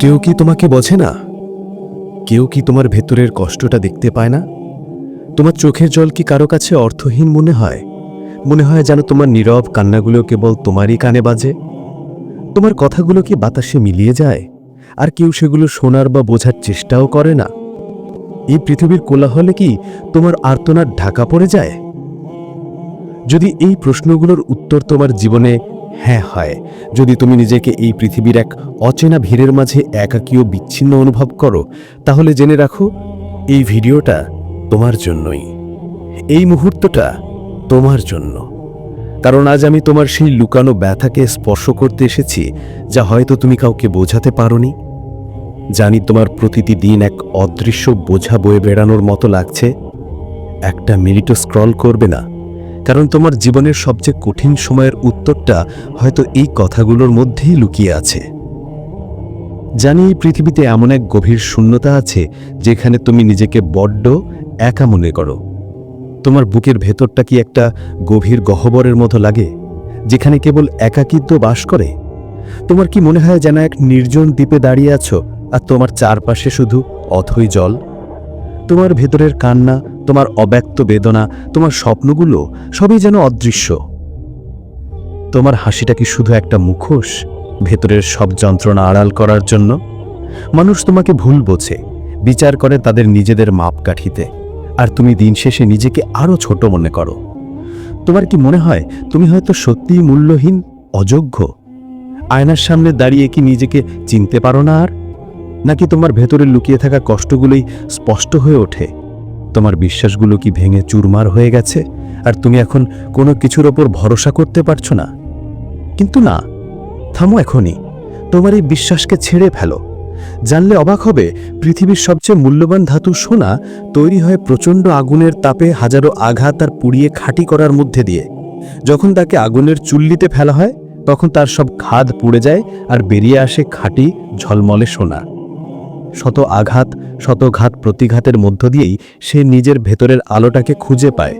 কেউ কি তোমাকে বোঝে না? কেউ কি তোমার ভেতরের কষ্টটা দেখতে পায় না? তোমার চোখের জল কি কারও কাছে অর্থহীন মনে হয়? মনে হয় যেন তোমার নীরব কান্নাগুলো কেবল তোমারই কানে বাজে। তোমার কথাগুলো কি বাতাসে মিলিয়ে যায়? আর কেউ সেগুলো শোনার বা বোঝার চেষ্টাও করে না। এই পৃথিবীর কোলাহলে কি তোমার আর্তনার ঢাকা পড়ে যায়? যদি এই প্রশ্নগুলোর উত্তর তোমার জীবনে হ্যাঁ হয়। যদি তুমি নিজেকে এই পৃথিবীর এক অচেনা ভিড়ের মাঝে একাকীয় বিচ্ছিন্ন অনুভব করো, তাহলে জেনে রাখো, এই ভিডিওটা তোমার জন্যই। এই মুহূর্তটা তোমার জন্য। কারণ আজ আমি তোমার সেই লুকানো ব্যথাকে স্পর্শ করতে এসেছি, যা হয়তো তুমি কাউকে বোঝাতে পারোনি। জানি তোমার প্রতিটি দিন এক অদৃশ্য বোঝা বয়ে বেড়ানোর মতো লাগছে। একটা মিনিটও স্ক্রল করবে না। কারণ তোমার জীবনের সবচেয়ে কঠিন সময়ের উত্তরটা হয়তো এই কথাগুলোর মধ্যেই লুকিয়ে আছে। জানি এই পৃথিবীতে এমন এক গভীর শূন্যতা আছে যেখানে তুমি নিজেকে বড্ড একা মনে করো। তোমার বুকের ভেতরটা কি একটা গভীর গহ্বরের মতো লাগে, যেখানে কেবল একাকিত্ব বাস করে? তোমার কি মনে হয় যেন এক নির্জন দ্বীপে দাঁড়িয়ে আছো আর তোমার চারপাশে শুধু অথই জল? তোমার ভেতরের কান্না তোমার অব্যক্ত বেদনা, তোমার স্বপ্নগুলো সবই যেন অদৃশ্য। তোমার হাসিটা কি শুধু একটা মুখোশ ভেতরের সব যন্ত্রণা আড়াল করার জন্য? মানুষ তোমাকে ভুল বোঝে, বিচার করে তাদের নিজেদের মাপকাঠিতে, আর তুমি দিন শেষে নিজেকে আরও ছোট মনে করো। তোমার কি মনে হয় তুমি হয়তো সত্যিই মূল্যহীন, অযোগ্য? আয়নার সামনে দাঁড়িয়ে কি নিজেকে চিনতে পারো না আর? নাকি তোমার ভেতরে লুকিয়ে থাকা কষ্টগুলোই স্পষ্ট হয়ে ওঠে? তোমার বিশ্বাসগুলো কি ভেঙে চুরমার হয়ে গেছে? আর তুমি এখন কোনো কিছুর ওপর ভরসা করতে পারছ না? কিন্তু না, থামো এখনই। তোমার এই বিশ্বাসকে ছেড়ে ফেলো। জানলে অবাক হবে, পৃথিবীর সবচেয়ে মূল্যবান ধাতু সোনা তৈরি হয় প্রচণ্ড আগুনের তাপে হাজারো আঘাত আর পুড়িয়ে খাঁটি করার মধ্যে দিয়ে। যখন তাকে আগুনের চুল্লিতে ফেলা হয়, তখন তার সব খাদ পুড়ে যায় আর বেরিয়ে আসে খাঁটি ঝলমলে সোনা। শত আঘাত, শত ঘাত প্রতিঘাতের মধ্য দিয়েই সে নিজের ভেতরের আলোটাকে খুঁজে পায়।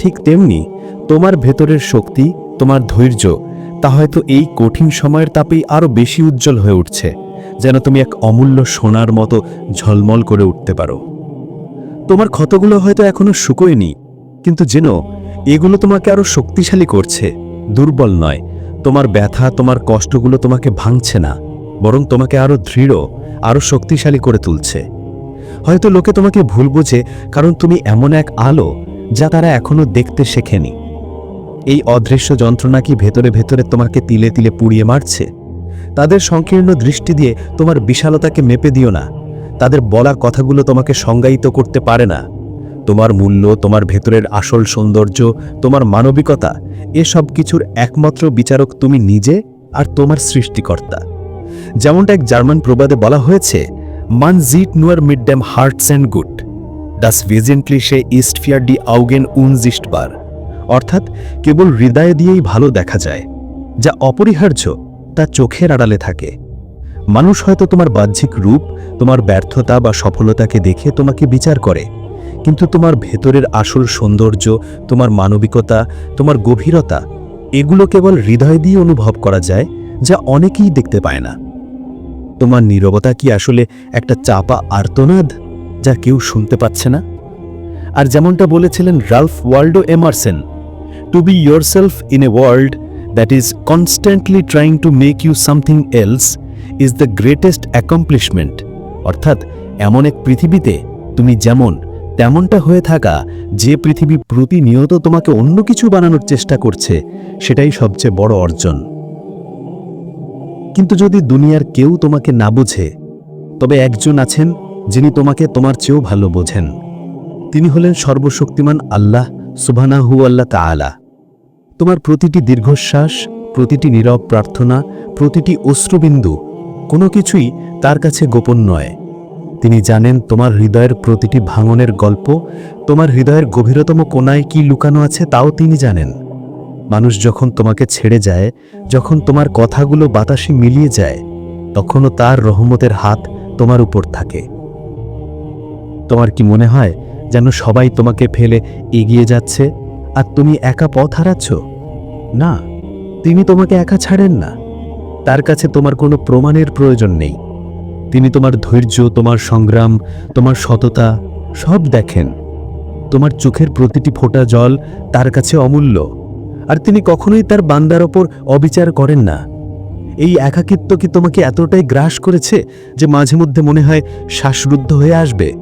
ঠিক তেমনি তোমার ভেতরের শক্তি, তোমার ধৈর্য, তা হয়তো এই কঠিন সময়ের তাপেই আরও বেশি উজ্জ্বল হয়ে উঠছে, যেন তুমি এক অমূল্য সোনার মতো ঝলমল করে উঠতে পারো। তোমার ক্ষতগুলো হয়তো এখনও শুকোয়নি, কিন্তু যেন এগুলো তোমাকে আরও শক্তিশালী করছে, দুর্বল নয়, তোমার ব্যথা, তোমার কষ্টগুলো তোমাকে ভাঙছে না। বরং তোমাকে আরও দৃঢ় আরও শক্তিশালী করে তুলছে। হয়তো লোকে তোমাকে ভুল বোঝে, কারণ তুমি এমন এক আলো যা তারা এখনও দেখতে শেখেনি। এই অদৃশ্য যন্ত্রণা কি ভেতরে ভেতরে তোমাকে তিলে তিলে পুড়িয়ে মারছে? তাদের সংকীর্ণ দৃষ্টি দিয়ে তোমার বিশালতাকে মেপে দিও না। তাদের বলা কথাগুলো তোমাকে সংজ্ঞায়িত করতে পারে না। তোমার মূল্য, তোমার ভেতরের আসল সৌন্দর্য, তোমার মানবিকতা, এসব কিছুর একমাত্র বিচারক তুমি নিজে আর তোমার সৃষ্টিকর্তা। যেমনটা এক জার্মান প্রবাদে বলা হয়েছে, মান জিট নুয়ার মিড ড্যাম হার্টস অ্যান্ড গুড। ডাস ভিজেন্টলি সে ইস্ট ফিয়ার ডি আউগেন উনজিস্ট বার অর্থাৎ কেবল হৃদয় দিয়েই ভালো দেখা যায়, যা অপরিহার্য তা চোখের আড়ালে থাকে। মানুষ হয়তো তোমার বাহ্যিক রূপ, তোমার ব্যর্থতা বা সফলতাকে দেখে তোমাকে বিচার করে, কিন্তু তোমার ভেতরের আসল সৌন্দর্য, তোমার মানবিকতা, তোমার গভীরতা, এগুলো কেবল হৃদয় দিয়ে অনুভব করা যায়, যা অনেকেই দেখতে পায় না। তোমার নীরবতা কি আসলে একটা চাপা আর্তনাদ যা কেউ শুনতে পাচ্ছে না? আর যেমনটা বলেছিলেন Ralph Waldo Emerson to be yourself in a world that is constantly trying to make you something else is the greatest accomplishment অর্থাৎ এমন এক পৃথিবীতে তুমি যেমন তেমনটা হয়ে থাকা, যে পৃথিবী প্রতিনিয়ত তোমাকে অন্য কিছু বানানোর চেষ্টা করছে, সেটাই সবচেয়ে বড় অর্জন। কিন্তু যদি দুনিয়ার কেউ তোমাকে না বোঝে, তবে একজন আছেন যিনি তোমাকে তোমার চেয়েও ভালো বোঝেন। তিনি হলেন সর্বশক্তিমান আল্লাহ সুবহানাহু আল্লাহ তাআলা। তোমার প্রতিটি দীর্ঘশ্বাস, প্রতিটি নীরব প্রার্থনা, প্রতিটি অশ্রুবিন্দু কোনো কিছুই তার কাছে গোপন নয়। তিনি জানেন তোমার হৃদয়ের প্রতিটি ভাঙনের গল্প, তোমার হৃদয়ের গভীরতম কোনায় কি লুকানো আছে তাও তিনি জানেন। মানুষ যখন তোমাকে ছেড়ে যায়, যখন তোমার কথাগুলো বাতাসে মিলিয়ে যায়, তখনও তার রহমতের হাত তোমার উপর থাকে। তোমার কি মনে হয় যেন সবাই তোমাকে ফেলে এগিয়ে যাচ্ছে আর তুমি একা পথ হারাচ্ছ? না, তিনি তোমাকে একা ছাড়েন না। তার কাছে তোমার কোনো প্রমাণের প্রয়োজন নেই। তিনি তোমার ধৈর্য, তোমার সংগ্রাম, তোমার সততা সব দেখেন। তোমার চোখের প্রতিটি ফোঁটা জল তার কাছে অমূল্য। আর তিনি কখনোই তার বান্দার ওপর অবিচার করেন না। এই একাকিত্ব কি তোমাকে এতটাই গ্রাস করেছে যে মাঝে মধ্যে মনে হয় শ্বাসরুদ্ধ হয়ে আসবে?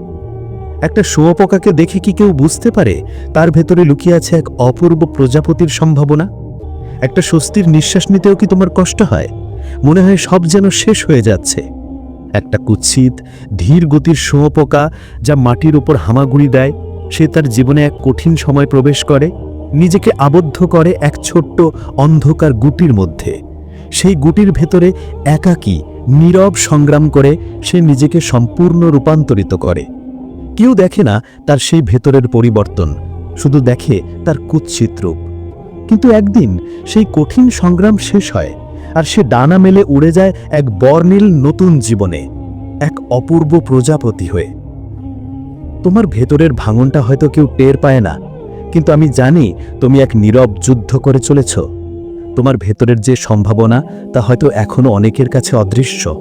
একটা শুয়োপোকাকে দেখে কি কেউ বুঝতে পারে তার ভেতরে লুকিয়ে আছে এক অপূর্ব প্রজাপতির সম্ভাবনা? একটা স্বস্তির নিঃশ্বাস নিতেও কি তোমার কষ্ট হয়? মনে হয় সব যেন শেষ হয়ে যাচ্ছে। একটা কুৎসিত, ধীর গতির শুয়োপোকা যা মাটির উপর হামাগুড়ি দেয়, সে তার জীবনে এক কঠিন সময় প্রবেশ করে। নিজেকে আবদ্ধ করে এক ছোট্ট অন্ধকার গুটির মধ্যে। সেই গুটির ভেতরে একাকী, নীরব সংগ্রাম করে সে নিজেকে সম্পূর্ণ রূপান্তরিত করে। কেউ দেখে না তার সেই ভেতরের পরিবর্তন, শুধু দেখে তার কুৎসিত রূপ। কিন্তু একদিন সেই কঠিন সংগ্রাম শেষ হয় আর সে ডানা মেলে উড়ে যায় এক বর্ণিল নতুন জীবনে, এক অপূর্ব প্রজাপতি হয়ে। তোমার ভেতরের ভাঙনটা হয়তো কেউ টের পায় না। কিন্তু আমি জানি তুমি এক নীরব যুদ্ধ করে চলেছ। তোমার ভেতরের যে সম্ভাবনা, তা হয়তো এখনও অনেকের কাছে অদৃশ্য।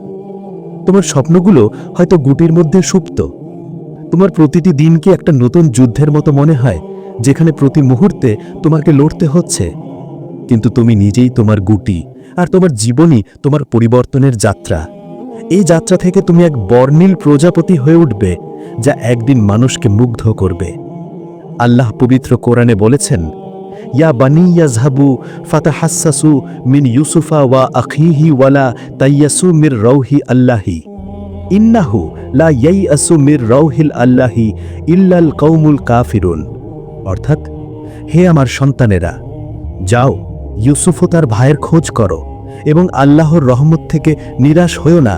তোমার স্বপ্নগুলো হয়তো গুটির মধ্যে সুপ্ত। তোমার প্রতিটি দিনকে একটা নতুন যুদ্ধের মতো মনে হয়, যেখানে প্রতি মুহূর্তে তোমাকে লড়তে হচ্ছে। কিন্তু তুমি নিজেই তোমার গুটি আর তোমার জীবনই তোমার পরিবর্তনের যাত্রা। এই যাত্রা থেকে তুমি এক বর্ণিল প্রজাপতি হয়ে উঠবে, যা একদিন মানুষকে মুগ্ধ করবে। আল্লাহ পবিত্র কোরআনে বলেছেন, ইয়া বানি ইয়াজহাবু ফাতাহাসসাসু মিন ইউসুফা ওয়া আখিহি ওয়ালা তাইয়াসু মির রৌহি আল্লাহি। ইন্নাহু লা ইয়াইয়াসু মির রৌহিল আল্লাহি ইল্লাল কৌমুল কাফিরুন। অর্থাৎ, হে আমার সন্তানেরা, যাও, ইউসুফ তার ভাইয়ের খোঁজ করো এবং আল্লাহর রহমত থেকে নিরাশ হয়েও না।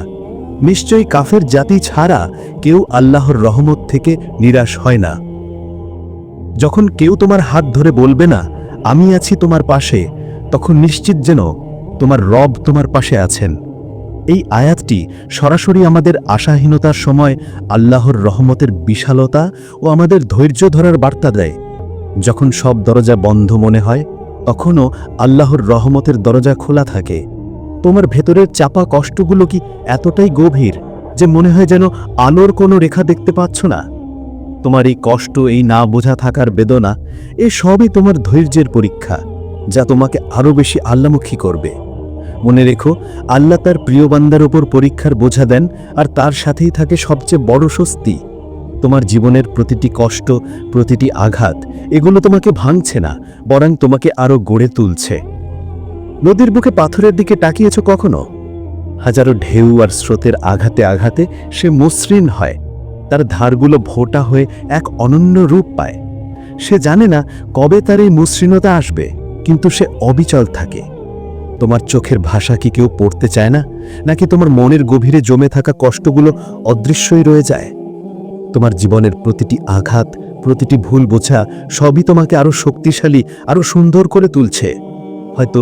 নিশ্চয়ই কাফের জাতি ছাড়া কেউ আল্লাহর রহমত থেকে নিরাশ হয় না। যখন কেউ তোমার হাত ধরে বলবে না, আমি আছি তোমার পাশে, তখন নিশ্চিত যেন তোমার রব তোমার পাশে আছেন। এই আয়াতটি সরাসরি আমাদের আশাহীনতার সময় আল্লাহর রহমতের বিশালতা ও আমাদের ধৈর্য ধরার বার্তা দেয়। যখন সব দরজা বন্ধ মনে হয়, তখনও আল্লাহর রহমতের দরজা খোলা থাকে। তোমার ভেতরের চাপা কষ্টগুলো কি এতটাই গভীর যে মনে হয় যেন আলোর কোনো রেখা দেখতে পাচ্ছ না? তোমার এই কষ্ট এই না বোঝা থাকার বেদনা, এ সবই তোমার ধৈর্যের পরীক্ষা, যা তোমাকে আরও বেশি আল্লামুখী করবে। মনে রেখো, আল্লাহ তার প্রিয় বান্দার ওপর পরীক্ষার বোঝা দেন, আর তার সাথেই থাকে সবচেয়ে বড় স্বস্তি। তোমার জীবনের প্রতিটি কষ্ট, প্রতিটি আঘাত, এগুলো তোমাকে ভাঙছে না, বরং তোমাকে আরও গড়ে তুলছে। নদীর বুকে পাথরের দিকে তাকিয়েছ কখনো? হাজারো ঢেউ আর স্রোতের আঘাতে আঘাতে সে মসৃণ হয় তার ধারগুলো ভোটা হয়ে এক অনন্য রূপ পায়। সে জানে না কবে তার এই মসৃণতা আসবে, কিন্তু সে অবিচল থাকে। তোমার চোখের ভাষা কি কেউ পড়তে চায় না? নাকি তোমার মনের গভীরে জমে থাকা কষ্টগুলো অদৃশ্যই রয়ে যায়? তোমার জীবনের প্রতিটি আঘাত, প্রতিটি ভুল বোঝা সবই তোমাকে আরও শক্তিশালী আরও সুন্দর করে তুলছে। হয়তো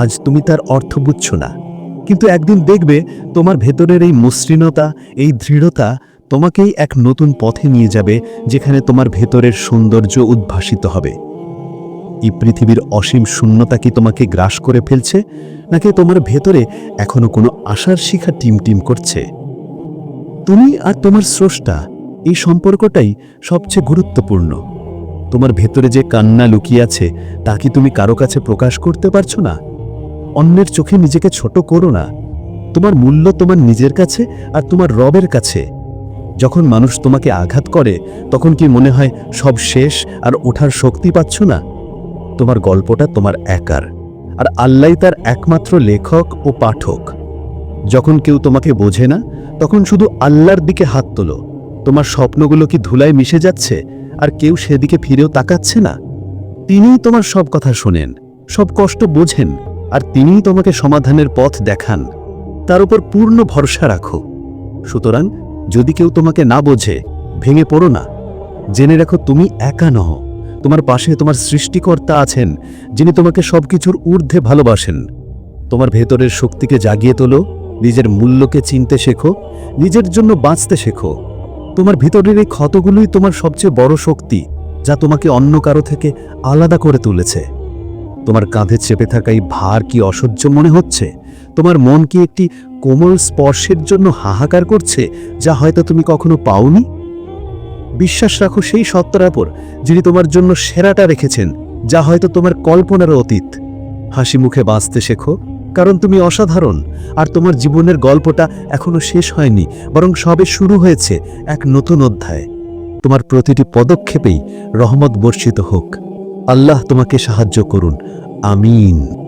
আজ তুমি তার অর্থ বুঝছ না, কিন্তু একদিন দেখবে তোমার ভেতরের এই মসৃণতা, এই দৃঢ়তা তোমাকেই এক নতুন পথে নিয়ে যাবে, যেখানে তোমার ভেতরের সৌন্দর্য উদ্ভাসিত হবে। এই পৃথিবীর অসীম শূন্যতা কি তোমাকে গ্রাস করে ফেলছে, নাকি তোমার ভেতরে এখনও কোনো আশার শিখা টিম টিম করছে? তুমি আর তোমার স্রষ্টা, এই সম্পর্কটাই সবচেয়ে গুরুত্বপূর্ণ। তোমার ভেতরে যে কান্না লুকিয়ে আছে, তা কি তুমি কারও কাছে প্রকাশ করতে পারছ না? অন্যের চোখে নিজেকে ছোট করো না। তোমার মূল্য তোমার নিজের কাছে আর তোমার রবের কাছে। যখন মানুষ তোমাকে আঘাত করে, তখন কি মনে হয় সব শেষ আর ওঠার শক্তি পাচ্ছ না? তোমার গল্পটা তোমার একার, আর আল্লাহ তার একমাত্র লেখক ও পাঠক। যখন কেউ তোমাকে বোঝে না, তখন শুধু আল্লাহর দিকে হাত তোলো। তোমার স্বপ্নগুলো কি ধুলায় মিশে যাচ্ছে, আর কেউ সেদিকে ফিরেও তাকাচ্ছে না? তিনিই তোমার সব কথা শোনেন, সব কষ্ট বোঝেন, আর তিনিই তোমাকে সমাধানের পথ দেখান। তার উপর পূর্ণ ভরসা রাখো। সুতরাং যদি কেউ তোমাকে না বোঝে, ভেঙে পড়ো না। জেনে রাখো তুমি একা নহ। তোমার পাশে তোমার সৃষ্টিকর্তা আছেন, যিনি তোমাকে সবকিছুর ঊর্ধ্বে ভালোবাসেন। তোমার ভেতরের শক্তিকে জাগিয়ে তোলো, নিজের মূল্যকে চিনতে শেখো, নিজের জন্য বাঁচতে শেখো। তোমার ভিতরের এই ক্ষতগুলোই তোমার সবচেয়ে বড় শক্তি, যা তোমাকে অন্য কারও থেকে আলাদা করে তুলেছে। তোমার কাঁধে চেপে থাকা এই ভার কি অসহ্য মনে হচ্ছে? তোমার মন কি একটি কোমল স্পর্শের জন্য হাহাকার করছে, যা হয়তো তুমি কখনো পাওনি? বিশ্বাস রাখো সেই সত্তার উপর যিনি তোমার জন্য সেরাটা রেখেছেন, যা হয়তো তোমার কল্পনার অতীত। হাসি মুখে বাঁচতে শেখো, কারণ তুমি অসাধারণ, আর তোমার জীবনের গল্পটা এখনও শেষ হয়নি, বরং সবে শুরু হয়েছে এক নতুন অধ্যায়। তোমার প্রতিটি পদক্ষেপেই রহমত বর্ষিত হোক। আল্লাহ তোমাকে সাহায্য করুন। আমিন।